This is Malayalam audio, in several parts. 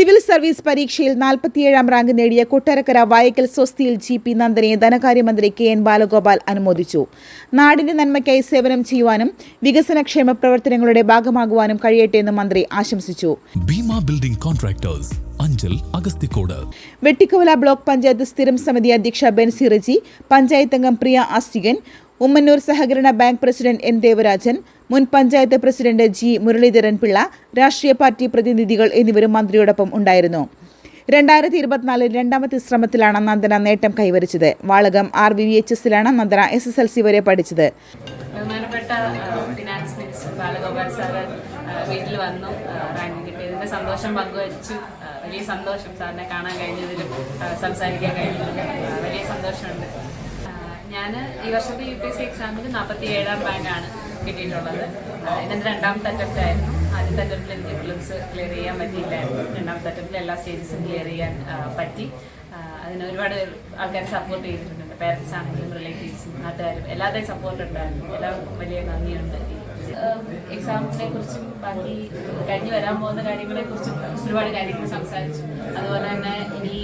സിവിൽ സർവീസ് പരീക്ഷയിൽ നാൽപ്പത്തിയേഴാം റാങ്ക് നേടിയ കൊട്ടാരക്കര വായക്കൽ സ്വസ്തിയിൽ ജി പി നന്ദനെ ധനകാര്യമന്ത്രി കെ എൻ ബാലഗോപാൽ അനുമോദിച്ചു. നാടിന്റെ നന്മയ്ക്കായി സേവനം ചെയ്യുവാനും വികസനക്ഷേമ പ്രവർത്തനങ്ങളുടെ ഭാഗമാകുവാനും കഴിയട്ടെ എന്ന് മന്ത്രി ആശംസിച്ചു. Bhima building contractors Anchal Agasthikode. Vettikkavala block panchayat സ്ഥിരം സമിതി അധ്യക്ഷ ബെൻസി റജി പഞ്ചായത്ത് അംഗം പ്രിയ ആസ്റ്റികൻ ഉമ്മന്നൂർ സഹകരണ ബാങ്ക് പ്രസിഡന്റ് എൻ ദേവരാജൻ മുൻ പഞ്ചായത്ത് പ്രസിഡന്റ് ജി മുരളീധരൻ പിള്ള രാഷ്ട്രീയ പാർട്ടി പ്രതിനിധികൾ എന്നിവരും മന്ത്രിയോടൊപ്പം ഉണ്ടായിരുന്നു. രണ്ടായിരത്തി ഇരുപത്തിനാലിൽ രണ്ടാമത്തെ ശ്രമത്തിലാണ് നന്ദന നേട്ടം കൈവരിച്ചത്. Valakom R V V H എസിലാണ് Nandana S S L C വരെ പഠിച്ചത്. ബഹുമാനപ്പെട്ട ഫിനാൻസ് മിനിസ്റ്റർ ബാലഗോപാൽ സാറ് വീട്ടിൽ വന്നു റാങ്ക് സന്തോഷം പങ്കുവച്ചു. വലിയ സന്തോഷം സാറിനെ കാണാൻ കഴിഞ്ഞതിലും സംസാരിക്കാൻ കഴിഞ്ഞതിലും വലിയ സന്തോഷമുണ്ട്. ഞാൻ ഈ വർഷത്തെ യു പി എസ് സി എക്സാമിൽ നാൽപ്പത്തി ഏഴാം റാങ്കാണ് കിട്ടിയിട്ടുള്ളത്. ആ, ഇതെന്റെ രണ്ടാമത്തെ അറ്റംപ്റ്റ് ആയിരുന്നു ആദ്യത്തെ അറ്റംപ്റ്റിൽ എനിക്ക് ഫിലിംസ് ക്ലിയർ ചെയ്യാൻ പറ്റിയില്ലായിരുന്നു. രണ്ടാമത്തെ അറ്റംപ്റ്റിൽ എല്ലാ സ്റ്റേജസും ക്ലിയർ ചെയ്യാൻ പറ്റി. അതിന് ഒരുപാട് ആൾക്കാർ സപ്പോർട്ട് ചെയ്തിട്ടുണ്ട്. പേരൻസ് ആണെങ്കിലും റിലേറ്റീവ്സും നാട്ടുകാരും എല്ലാവരുടെയും സപ്പോർട്ട് ഉണ്ടായിരുന്നു. എല്ലാവർക്കും വലിയ നന്ദിയുണ്ട്. എക്സാമിനെ കുറിച്ചും ബാക്കി കഴിഞ്ഞു വരാൻ പോകുന്ന കാര്യങ്ങളെ കുറിച്ചും ഒരുപാട് കാര്യങ്ങൾ സംസാരിച്ചു. അതുപോലെ തന്നെ ഇനി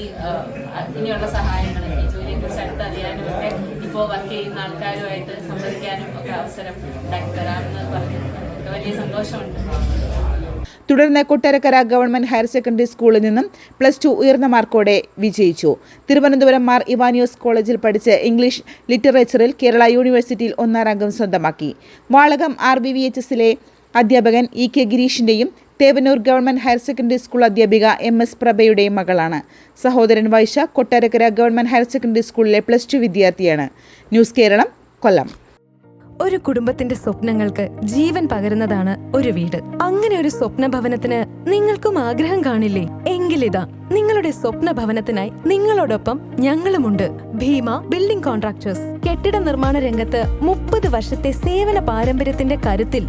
ഇനിയുള്ള സഹായങ്ങൾ ജോലിയെ കുറിച്ച് അടുത്തറിയാനും ഒക്കെ ഇപ്പോൾ വർക്ക് ചെയ്യുന്ന ആൾക്കാരുമായിട്ട് സംവദിക്കാനും ഒക്കെ അവസരം ഉണ്ടാക്കി തരാമെന്ന് പറഞ്ഞു വലിയ സന്തോഷമുണ്ട്. തുടർന്ന് കൊട്ടാരക്കര ഗവൺമെന്റ് ഹയർ സെക്കൻഡറി സ്കൂളിൽ നിന്നും പ്ലസ് ടു ഉയർന്ന മാർക്കോടെ വിജയിച്ചു. തിരുവനന്തപുരം മാർ ഇവാനിയോസ് കോളേജിൽ പഠിച്ച് ഇംഗ്ലീഷ് ലിറ്ററേച്ചറിൽ കേരള യൂണിവേഴ്സിറ്റിയിൽ ഒന്നാം അംഗം സ്വന്തമാക്കി. Valakom R B V H എസിലെ അധ്യാപകൻ E K ഗിരീഷിന്റെയും Thevanur government higher secondary school അധ്യാപിക എം എസ് പ്രഭയുടെ മകളാണ്. സഹോദരൻ Vaisha Kottarakkara government higher secondary സ്കൂളിലെ പ്ലസ് ടു വിദ്യാർത്ഥിയാണ്. ന്യൂസ് കേരളം കൊല്ലം. ഒരു കുടുംബത്തിന്റെ സ്വപ്നങ്ങൾക്ക് ജീവൻ പകരുന്നതാണ് ഒരു വീട്. അങ്ങനെ ഒരു സ്വപ്ന ഭവനത്തിന് നിങ്ങൾക്കും ആഗ്രഹം കാണില്ലേ? എങ്കിലിതാ നിങ്ങളുടെ സ്വപ്ന ഭവനത്തിനായി നിങ്ങളോടൊപ്പം ഞങ്ങളുമുണ്ട്. Bhima building contractors. കെട്ടിട നിർമ്മാണ രംഗത്ത് മുപ്പത് വർഷത്തെ സേവന പാരമ്പര്യത്തിന്റെ കരുത്തിൽ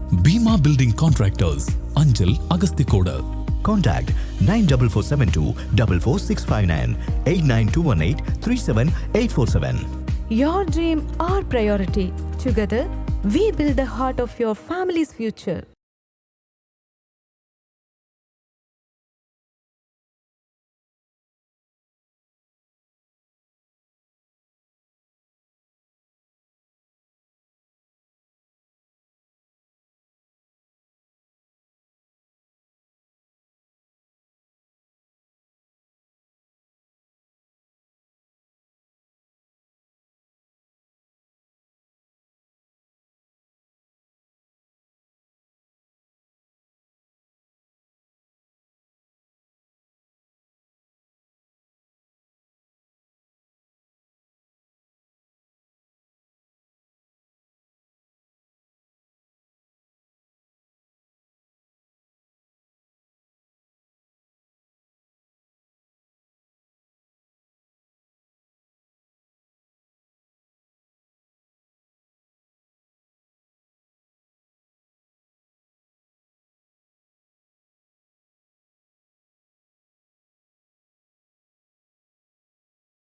Bhima building contractors Anchal Agasthikode Contact 94472 44659 89218 37847. Your dream, our priority. Together, we build the heart of your family's future.